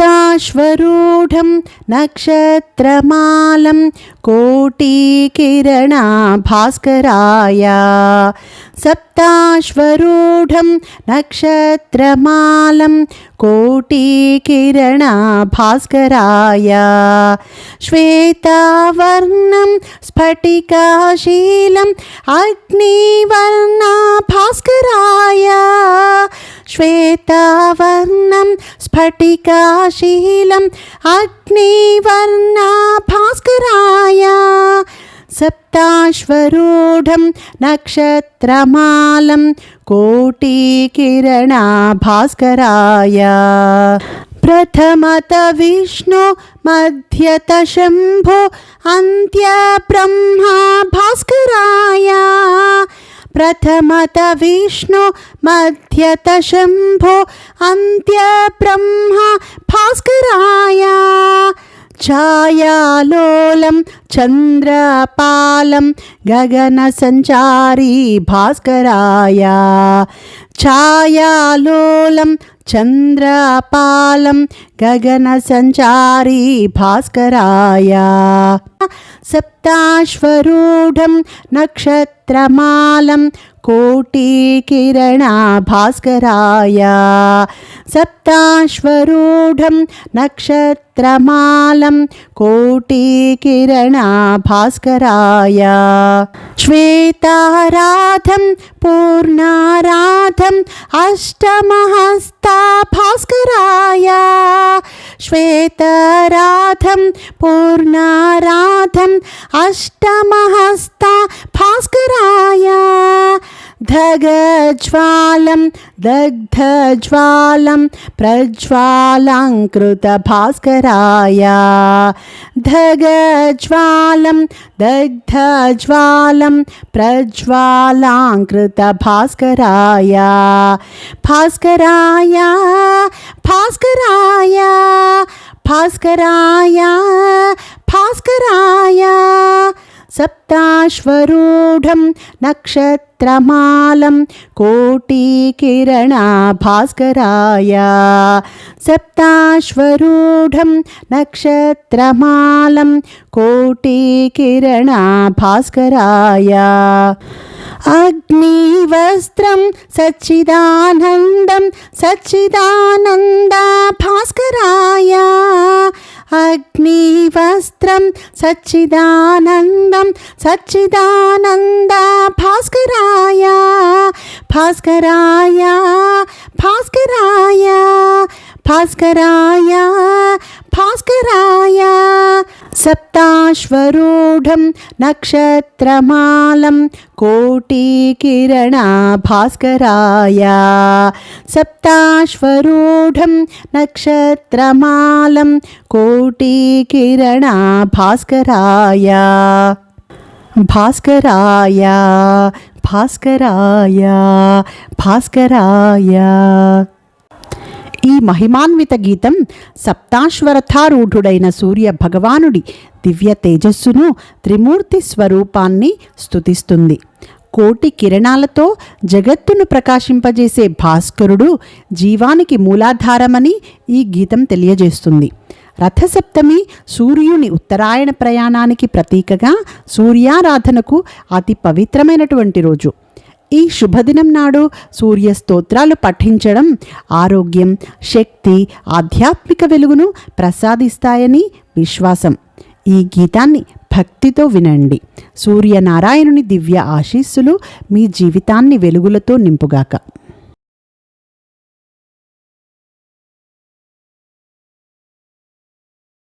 सप्ताश्वरूढं नक्षत्रमालं कोटिकिरणा भास्कराय सप्ताश्वरूढं नक्षत्रमालं कोटिकिरणा भास्कराय श्वेतावर्णं स्फटिकाशीलम् अग्निवर्णा भास्कराय श्वेतावर्णं स्फटिकाशीलम् अग्निवर्णा भास्कराय सप्ताश्वरूढं नक्षत्रमालं कोटिकिरणा भास्कराय प्रथमत विष्णु मध्यत शम्भो अन्त्यब्रह्मा भास्कराय। प्रथमत विष्णु मध्यत शम्भो अन्त्यब्रह्मा भास्कराय छायालोलं चन्द्रपालं गगनसञ्चारी भास्कराय छायालोलं చంద్రపాలం గగన సంచారీ భాస్కరాయ. సప్తాశ్వరూఢం నక్షత్రమాలం कोटिकिरणाभास्कराय सप्ताश्वरूढं नक्षत्रमालं कोटिकिरणाभास्कराय श्वेताराधं पूर्णाराधम् अष्टमहस्ताभास्कराय श्वेताराधं पूर्णाराधम् अष्टमहस्ता धगज्वालं दग्धज्वालं प्रज्वालाङ्कृतभास्कराय धगज्वालं दग्धज्वालं प्रज्वालाङ्कृतभास्कराय भास्कराय भास्कराय भास्कराय भास्कराय సప్తాశ్వరూఢం నక్షత్రమాలం కోటీకిరణా భాస్కరాయ సప్తాశ్వరూఢం నక్షత్రమాలం కోటీకిరణా భాస్కరాయ అగ్నివస్త్రం సచ్చిదానందం సచ్చిదానంద భాస్కరాయ అగ్నివస్త్రం సచ్చిదానందం సచ్చిదానంద భాస్కరాయ భాస్కరాయ భాస్కరాయ భాస్కరాయ భాస్కరాయ. సప్తాశ్వరూ గూఢం నక్షత్రమాలం కోటీకిరణాభాస్కరాయ సప్తాశ్వరూఢం నక్షత్రమాలం కోటీకిరణాభాస్కరాయ భాస్కరాయ భాస్కరాయ భాస్కరాయ ఈ మహిమాన్విత గీతం సప్తాశ్వరథారూఢుడైన సూర్య భగవానుడి దివ్య తేజస్సును త్రిమూర్తి స్వరూపాన్ని స్తుతిస్తుంది. కోటి కిరణాలతో జగత్తును ప్రకాశింపజేసే భాస్కరుడు జీవానికి మూలాధారమని ఈ గీతం తెలియజేస్తుంది. రథసప్తమి సూర్యుని ఉత్తరాయణ ప్రయాణానికి ప్రతీకగా సూర్యారాధనకు అతి పవిత్రమైనటువంటి రోజు. ఈ శుభదినం నాడు సూర్య స్తోత్రాలు పఠించడం ఆరోగ్యం శక్తి ఆధ్యాత్మిక వెలుగును ప్రసాదిస్తాయని విశ్వాసం. ఈ గీతాన్ని భక్తితో వినండి. సూర్యనారాయణుని దివ్య ఆశీస్సులు మీ జీవితాన్ని వెలుగులతో నింపుగాక.